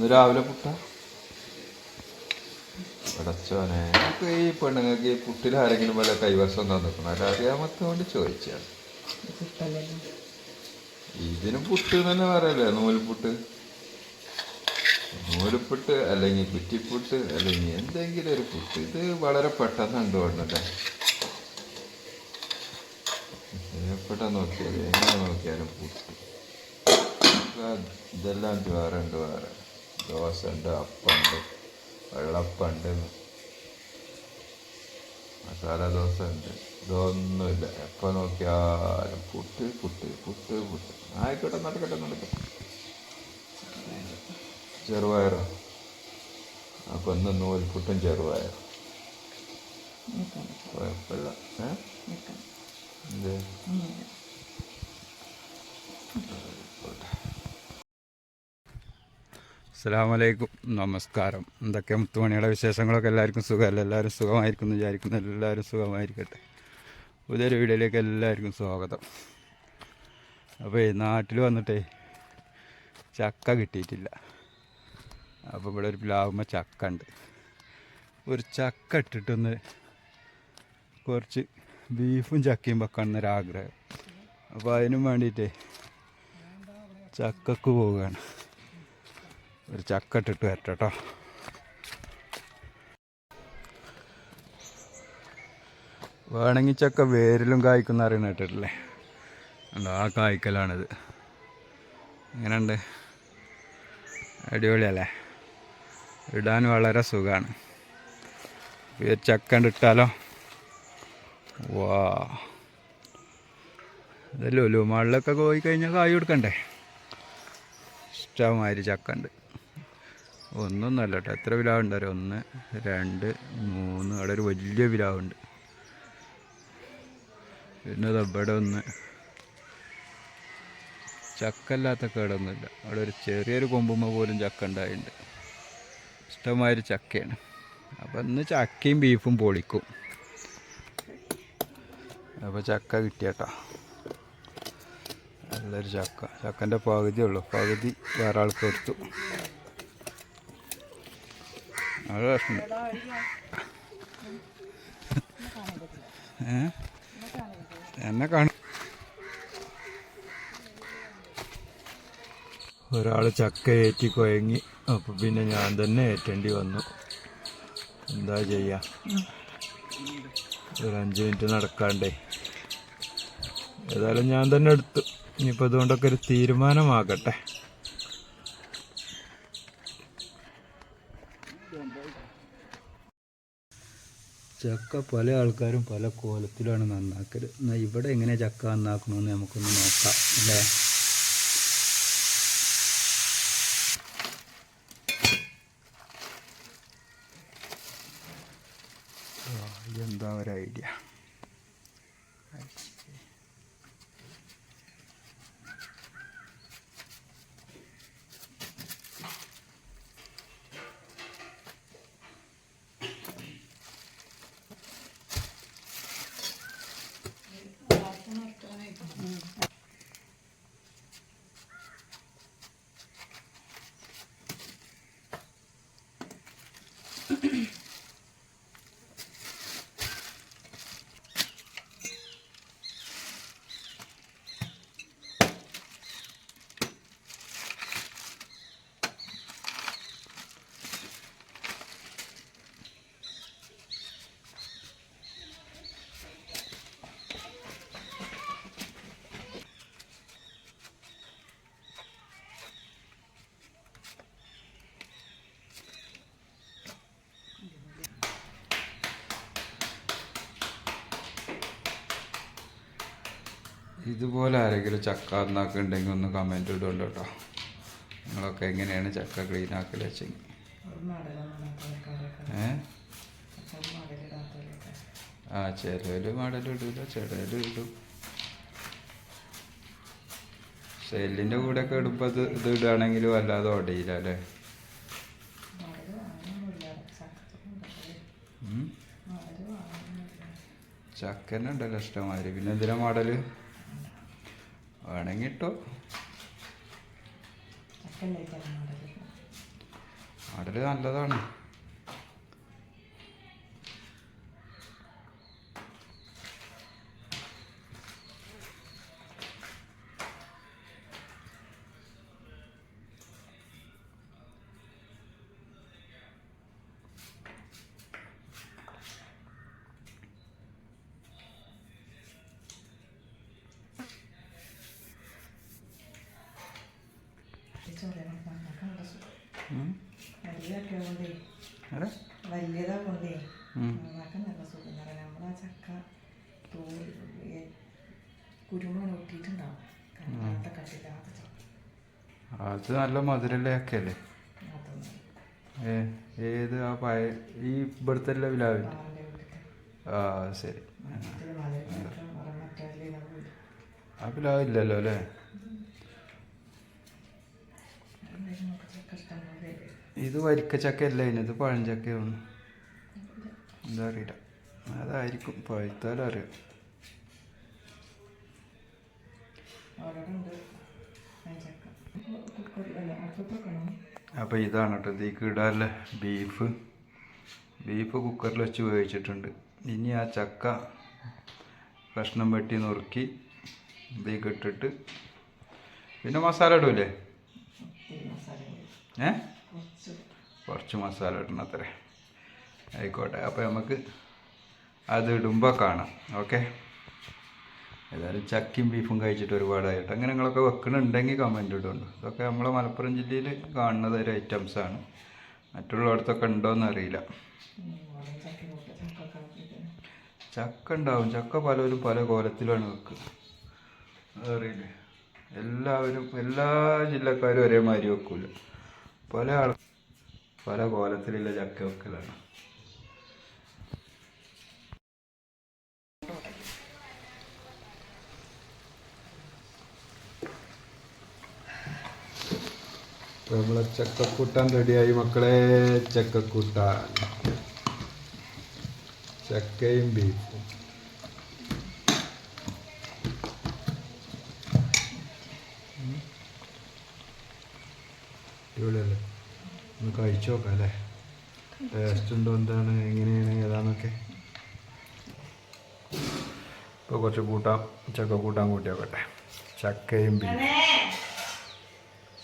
ഇന്ന് രാവിലെ പുട്ട? പടച്ചോനെ ഈ പെണ്ണുങ്ങൾക്ക് ഈ പുട്ടിൽ ആരെങ്കിലും വല്ല കൈവശം തന്നിരിക്കണം അറിയാമത്തോണ്ട് ചോദിച്ചാണ്. ഇതിന് പുട്ട് തന്നെ പറയല്ലേ? നൂൽപുട്ട്? നൂൽപുട്ട് അല്ലെങ്കിൽ കുറ്റിപ്പുട്ട് അല്ലെങ്കിൽ എന്തെങ്കിലും ഒരു പുട്ട്. ഇത് വളരെ പെട്ടെന്ന് കണ്ടുകൊണ്ടല്ലേ പെട്ടെന്ന് നോക്കിയാലും എങ്ങനെ നോക്കിയാലും പുട്ട്. ഇതെല്ലാം വേറെ ഉണ്ട് വേറെ ദോശ ഉണ്ട് അപ്പമുണ്ട് വെള്ളപ്പമുണ്ട് മസാല ദോശ ഉണ്ട്. ഇതൊന്നുമില്ല. എപ്പോൾ നോക്കിയാലും പുട്ട് പുട്ട് പുട്ട് പുട്ട്. ആയിക്കോട്ടെ നടക്കട്ടെ നടക്കട്ടെ. ചെറുപയറോ? അപ്പം ഇന്ന് നൂൽപുട്ടും ചെറുപയറും. കുഴപ്പമില്ല. ഏ? എന്ത്? അസ്സാമലൈക്കും നമസ്കാരം. എന്തൊക്കെ മുത്തുമണിയുടെ വിശേഷങ്ങളൊക്കെ? എല്ലാവർക്കും സുഖമല്ല? എല്ലാവരും സുഖമായിരിക്കുന്നു വിചാരിക്കുന്നു. എല്ലാവരും സുഖമായിരിക്കട്ടെ. പുതിയൊരു വീഡിയോയിലേക്ക് എല്ലാവർക്കും സ്വാഗതം. അപ്പോൾ നാട്ടിൽ വന്നിട്ടേ ചക്ക കിട്ടിയിട്ടില്ല. അപ്പോൾ ഇവിടെ ഒരു പ്ലാവുമ്പോൾ ചക്ക ഉണ്ട് ഒരു ചക്ക ഇട്ടിട്ടൊന്ന് കുറച്ച് ബീഫും ചക്കയും വെക്കണം എന്നൊരാഗ്രഹം അപ്പോൾ അതിനും വേണ്ടിയിട്ടേ ചക്കക്ക് പോവുകയാണ്. ഒരു ചക്ക ഇട്ടിട്ട് വേണമെങ്കിൽ ചക്ക വേരിലും കായ്ക്കുന്ന അറിയണ കേട്ടിട്ടില്ലേ? ഉണ്ടോ ആ കായ്ക്കലാണിത്. എങ്ങനെയുണ്ട്? അടിപൊളിയല്ലേ? ഇടാൻ വളരെ സുഖമാണ് ഈ ചക്ക ഇട്ടാലോ? വാ. അതല്ലോ ലുമാളിലൊക്കെ പോയി കഴിഞ്ഞാൽ കായ് കൊടുക്കണ്ടേ? ഇഷ്ടമാതിരി ചക്ക ഉണ്ട് ഒന്നൊന്നല്ല കേട്ടോ എത്ര വിലാവുണ്ട് അറിയാം ഒന്ന് രണ്ട് മൂന്ന്. അവിടെ ഒരു വലിയ വിലാവുണ്ട്. പിന്നെ ഇവിടെ ഒന്ന്. ചക്കല്ലാത്ത കേടൊന്നുമില്ല. അവിടെ ഒരു ചെറിയൊരു കൊമ്പുമ്മ പോലും ചക്ക ഉണ്ടായിട്ടുണ്ട്. ഇഷ്ടമായൊരു ചക്കയാണ്. അപ്പം ഇന്ന് ചക്കയും ബീഫും പൊളിക്കും. അപ്പോൾ ചക്ക കിട്ടിയട്ടോ. നല്ലൊരു ചക്ക. ചക്കന്റെ പകുതി ഉള്ളൂ. പകുതി വേറെ ആൾക്ക് അത് ഏ? എന്നെ കാണും ചക്ക ഏറ്റി കൊയങ്ങി. അപ്പോൾ പിന്നെ ഞാൻ തന്നെ ഏറ്റേണ്ടി വന്നു. എന്താ ചെയ്യാ? ഒരു അഞ്ച് മിനിറ്റ് നടക്കാണ്ടേ. ഏതായാലും ഞാൻ തന്നെ എടുത്തു. ഇനിയിപ്പോൾ അതുകൊണ്ടൊക്കെ ഒരു തീരുമാനമാകട്ടെ. ചക്ക പല ആൾക്കാരും പല കോലത്തിലാണ് നന്നാക്കൽ എന്നാൽ ഇവിടെ എങ്ങനെ ചക്ക നന്നാക്കണമെന്ന് നമുക്കൊന്ന് നോക്കാം അല്ലേ? എന്താ ഒരു ഐഡിയ? ഇതുപോലെ ആരെങ്കിലും ചക്ക നന്നാക്കുന്നുണ്ടെങ്കിൽ ഒന്ന് കമന്റ് ഇടുമല്ലോ കേട്ടോ നിങ്ങളൊക്കെ എങ്ങനെയാണ് ചക്ക ക്ലീൻ ആക്കൽ വെച്ചെങ്കിൽ ഏ? ആ മടലും ഇടില്ല ചിലർ ഇടും. സെല്ലിന്റെ കൂടെ ഒക്കെ ഇടുമ്പോൾ ഇത് ഇത് ഇടുകയാണെങ്കിലും വല്ലാതെ ഓടയില്ല അല്ലേ? ചക്കനുണ്ടല്ലോ ഇഷ്ടമാതിരി. പിന്നെ എന്തിനാ മോഡൽ വേണമെങ്കിൽ ഇട്ടോ. മടൽ നല്ലതാണ് ഈ ചൊറിയണം ഉണ്ടാക്കാൻ നല്ല സുഖം ഉം. വലിയതൊക്കെ കൊണ്ടേ അതെ വലിയതാ കൊണ്ടേ ഉം. ഉണ്ടാക്കാൻ നല്ല സുഖം. എന്ന് പറയാം നമ്മളാ ചക്ക തോൽ കുരുമുളക് ഒട്ടിയിട്ടുണ്ടാവും കട്ടില്ലാത്ത ചക്ക. അത് നല്ല മധുരല്ലേ ഒക്കെയല്ലേ ഏ ഏത് ആ പഴയ ഈ ഇവിടുത്തെ വിലാവില്ല ആ ശരി. ആ പിലാവില്ലല്ലോ അല്ലേ? ഇത് വരിക്ക ചക്ക അല്ല ഇത് പഴഞ്ചക്കയാണ്. എന്താ അറിയില്ല. അതായിരിക്കും പഴുത്താലും അറിയാം. അപ്പൊ അപ്പോൾ ഇതാണ് കേട്ടോ ഇതിലേക്ക് ഇടാല്ലേ ബീഫ്. ബീഫ് കുക്കറിൽ വെച്ച് വേവിച്ചിട്ടുണ്ട്. ഇനി ആ ചക്ക കഷ്ണം വെട്ടി നുറുക്കി ഇതിലേക്ക് ഇട്ടിട്ട് പിന്നെ മസാല ഇടൂലേ? ഏഹ് ഏ? കുറച്ച് മസാല ഇടണം അത്രേ ആയിക്കോട്ടെ അപ്പോൾ നമുക്ക് അത് ഇടുമ്പോൾ കാണാം ഓക്കെ? ഏതായാലും ചക്കിയും ബീഫും കഴിച്ചിട്ട് ഒരുപാടായിട്ട്. അങ്ങനെ നിങ്ങളൊക്കെ വെക്കണുണ്ടെങ്കിൽ കമന്റ് ഇടുന്നുണ്ട് ഇതൊക്കെ നമ്മളെ മലപ്പുറം ജില്ലയിൽ കാണുന്നത് ഒരു ഐറ്റംസാണ് മറ്റുള്ളവിടത്തൊക്കെ ഉണ്ടോയെന്ന് അറിയില്ല. ചക്ക ഉണ്ടാവും. ചക്ക പലരും പല കോലത്തിലാണ് വെക്കുക. അതറിയില്ലേ? എല്ലാവരും എല്ലാ ജില്ലക്കാരും ഒരേമാതിരി വെക്കൂല. പല ആൾ പല കോലത്തിലുള്ള ചക്ക വെക്കലാണ് നമ്മളെ ചക്കക്കൂട്ടാൻ റെഡിയായി മക്കളെ ചക്കക്കൂട്ടാൻ. ചക്കയും ബീഫും. അടിപൊളിയല്ലേ? ഒന്ന് കഴിച്ചു നോക്കാം അല്ലേ? ടേസ്റ്റ് ഉണ്ടോ എന്താണ്? എങ്ങനെയാണ്? ഏതാന്നൊക്കെ? ഇപ്പോൾ കുറച്ച് കൂട്ടാം ചക്ക കൂട്ടാൻ കൂട്ടി നോക്കട്ടെ ചക്കയും ബീഫും.